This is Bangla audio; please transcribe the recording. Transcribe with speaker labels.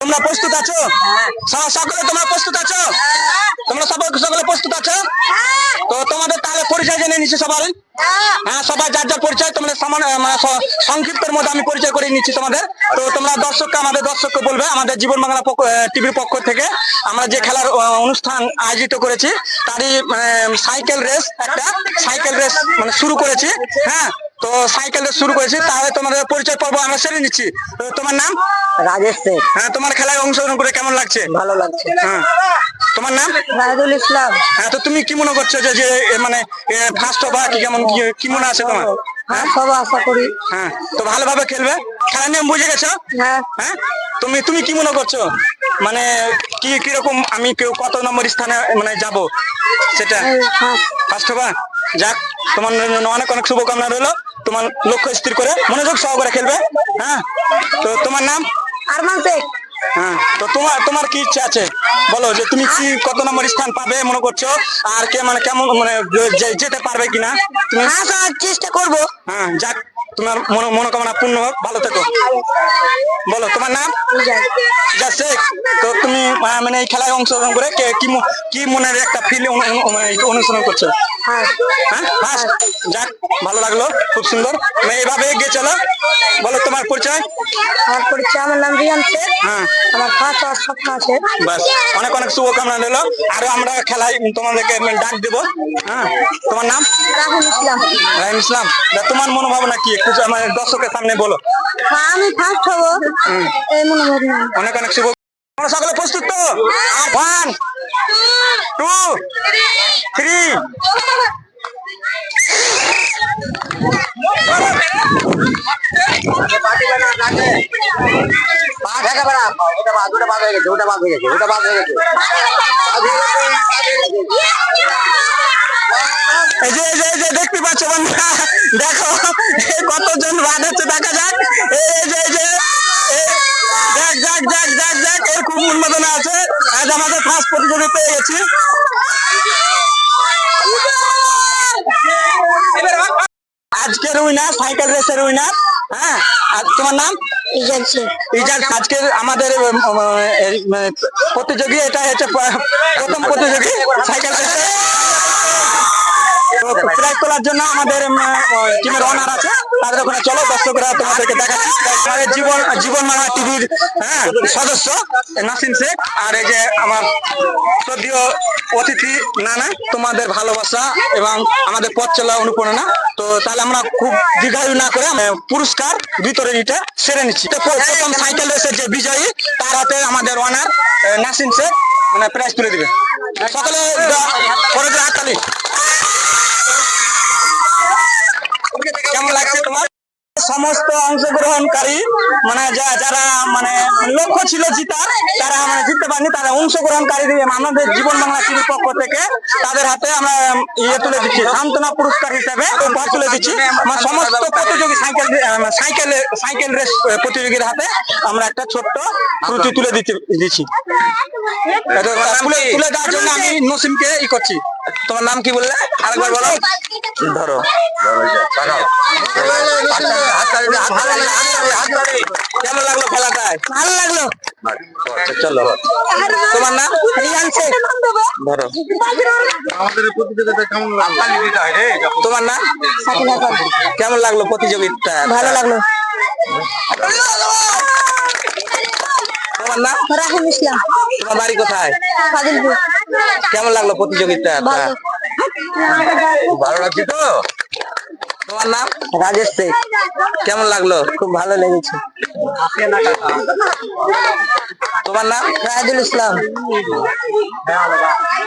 Speaker 1: তোমরা প্রস্তুত আছো? সকলে তোমরা প্রস্তুত আছো? তোমরা সবাই সকলে প্রস্তুত আছো? তো তোমাদের তাহলে পরিচয় জেনে নিচ্ছি সবার। হ্যাঁ সবাই যার যার পরিচয়, তোমরা মানে সংক্ষিপ্তের মধ্যে আমি পরিচয় করে নিচ্ছি তোমাদের। তো তোমরা দর্শককে, আমাদের দর্শককে বলবে, আমাদের জীবন বাংলা টিভির পক্ষ থেকে আমরা যে খেলার অনুষ্ঠান আয়োজিত করেছি, তারই মানে সাইকেল রেস, একটা সাইকেল রেস মানে শুরু করেছি। হ্যাঁ তো সাইকেল শুরু করেছি তাহলে তোমাদের পরিচয় পর্ব আমরা সেরে নিচ্ছি। তোমার নাম?
Speaker 2: রাজেশ শেখ।
Speaker 1: হ্যাঁ তোমার খেলায় অংশগ্রহণ করে কেমন লাগছে?
Speaker 2: ভালো লাগছে।
Speaker 1: হ্যাঁ। তোমার নাম?
Speaker 2: রায়দুল ইসলাম।
Speaker 1: হ্যাঁ তো তুমি কি মনে করছ যে মানে ফার্স্ট হবা কি কেমন কি- মনে আছে তোমার?
Speaker 2: হ্যাঁ সব আশা করি।
Speaker 1: হ্যাঁ তো ভালোভাবে খেলবে? খেলা নিয়ম বুঝে গেছো?
Speaker 2: হ্যাঁ।
Speaker 1: হ্যাঁ? তুমি তুমি কি মনে করছ? মানে কি কীরকম আমি কেউ কত নম্বর স্থানে মানে যাব? সেটা?
Speaker 2: হ্যাঁ।
Speaker 1: ফার্স্ট হবা যাক তোমার জন্য অনেক অনেক শুভকামনা রইল। তোমার লক্ষ্য স্থির করে মনোযোগ সহকারে খেলবে হ্যাঁ? তো তোমার নাম?
Speaker 2: আরমান শেখ।
Speaker 1: হ্যাঁ তো তোমার তোমার কি ইচ্ছা আছে? বলো যে তুমি কি কত নম্বর স্থান পাবে মনে করছ? আর কে মানে কেমন মানে যেতে পারবে কিনা? তুমি
Speaker 2: হ্যাঁ চেষ্টা করব।
Speaker 1: হ্যাঁ যাক। তোমার মনো- মনোকামনা পূর্ণ হোক ভালো থেকো। বলো তোমার নাম? শেখ তো তুমি মানে এই খেলায় অংশগ্রহণ করে কে- কি ম- কি মনের একটা ফিল অনুসরণ করছ?
Speaker 2: হ্যাঁ?
Speaker 1: হ্যাঁ ফার্স্ট যাক ভালো লাগল খুব সুন্দর। মানে এইভাবে এগিয়ে চলো। বলো তোমার পরিচয়?
Speaker 2: আমার পরিচয় আমার নাম রিয়ান শেখ
Speaker 1: হ্যাঁ।
Speaker 2: আমার ফার্স্ট হওয়ার স্বপ্ন আছে।
Speaker 1: বাস অনেক অনেক শুভকামনা রইল। আরও আমরা খেলায় তোমাদেরকে ডাক দেবো। হ্যাঁ তোমার নাম?
Speaker 2: রাহুল ইসলাম।
Speaker 1: রাহিম ইসলাম। তোমার মনোভাবনা কি? একটু মানে দর্শকের সামনে বলো।
Speaker 2: হ্যাঁ, আমি ফার্স্ট হব। এই মনে হয় না।
Speaker 1: অনেক অনেক শুভ তোমরা সকলে প্রস্তুত তো? ওয়ান টু থ্রি এই যে এই যে এই যে দেখতে পাচ্ছ বন্ধুরা? দেখো, কতজন বাদ হচ্ছে দেখা যাক। এই যে এই যে দেখ দেখ দেখ দেখ দেখ, এর খুব উন্মাদনা আছে। আজ আমাদের ফার্স্ট প্রতিযোগী পেয়ে গেছি। আজকের উইনার সাইকেল রেসের উইনার হ্যাঁ? আর তোমার নাম? আজকের আমাদের প্রতিযোগী, এটা হচ্ছে প্রথম প্রতিযোগী সাইকেল রেসে প্রাইজ তোলার জন্য আমাদের টিমের অনার আছে তাদের ওখানে চলো দর্শকরা তোমাদেরকে দেখাচ্ছি। আমাদের জীবন জীবন মামা টিভির হ্যাঁ সদস্য নাসিম শেখ আর এই যে আমার শ্রদ্ধীয় অতিথি নানা তোমাদের ভালোবাসা এবং আমাদের পথ চলা অনুপ্রেরণা। তো তাহলে আমরা খুব দীর্ঘায়ু না করে পুরস্কার বিতরণ নিতে সেরে নিচ্ছি। তো প্রথম সাইকেল রেসের যে বিজয়ী তার হাতে আমাদের অনার নাসিম শেখ মানে প্রাইজ তুলে দিবে। সকলে হাততালি মানে যারা মানে লক্ষ্য ছিল জিতার তারা মানে জিততে পারেনি তারা অংশগ্রহণকারী আমাদের জীবন বাংলা টিভির পক্ষ থেকে তাদের হাতে আমরা ইয়ে তুলে দিচ্ছি সান্ত্বনা পুরস্কার হিসেবে উপহার তুলে দিচ্ছি। আমার সমস্ত প্রতিযোগী সাইকেল সাইকেল সাইকেল রেস প্রতিযোগীর হাতে আমরা একটা ছোট্ট ত্রুটি তুলে দিতে দিচ্ছি। তুলে দেওয়ার জন্য আমি নসিমকে ই করছি। তোমার নাম কি বললে? আরেকবার বলো। ধরো। কেমন লাগল খেলাটায়?
Speaker 2: ভালো লাগল।
Speaker 1: চলো। তোমার নাম? ধরো।
Speaker 3: আমাদের প্রতিযোগিতা কেমন লাগল
Speaker 1: তোমার নাম? কেমন লাগল প্রতিযোগিতা?
Speaker 2: ভালো লাগল।
Speaker 1: তোমার নাম?
Speaker 2: রাহুল ইসলাম।
Speaker 1: তোমার বাড়ি কোথায়? কেমন লাগল প্রতিযোগিতা? ভালো লাগছে তো? তোমার নাম?
Speaker 2: রাজেশ শেখ।
Speaker 1: কেমন লাগল?
Speaker 2: খুব ভালো লেগেছে।
Speaker 1: তোমার নাম?
Speaker 2: রায়দুল ইসলাম।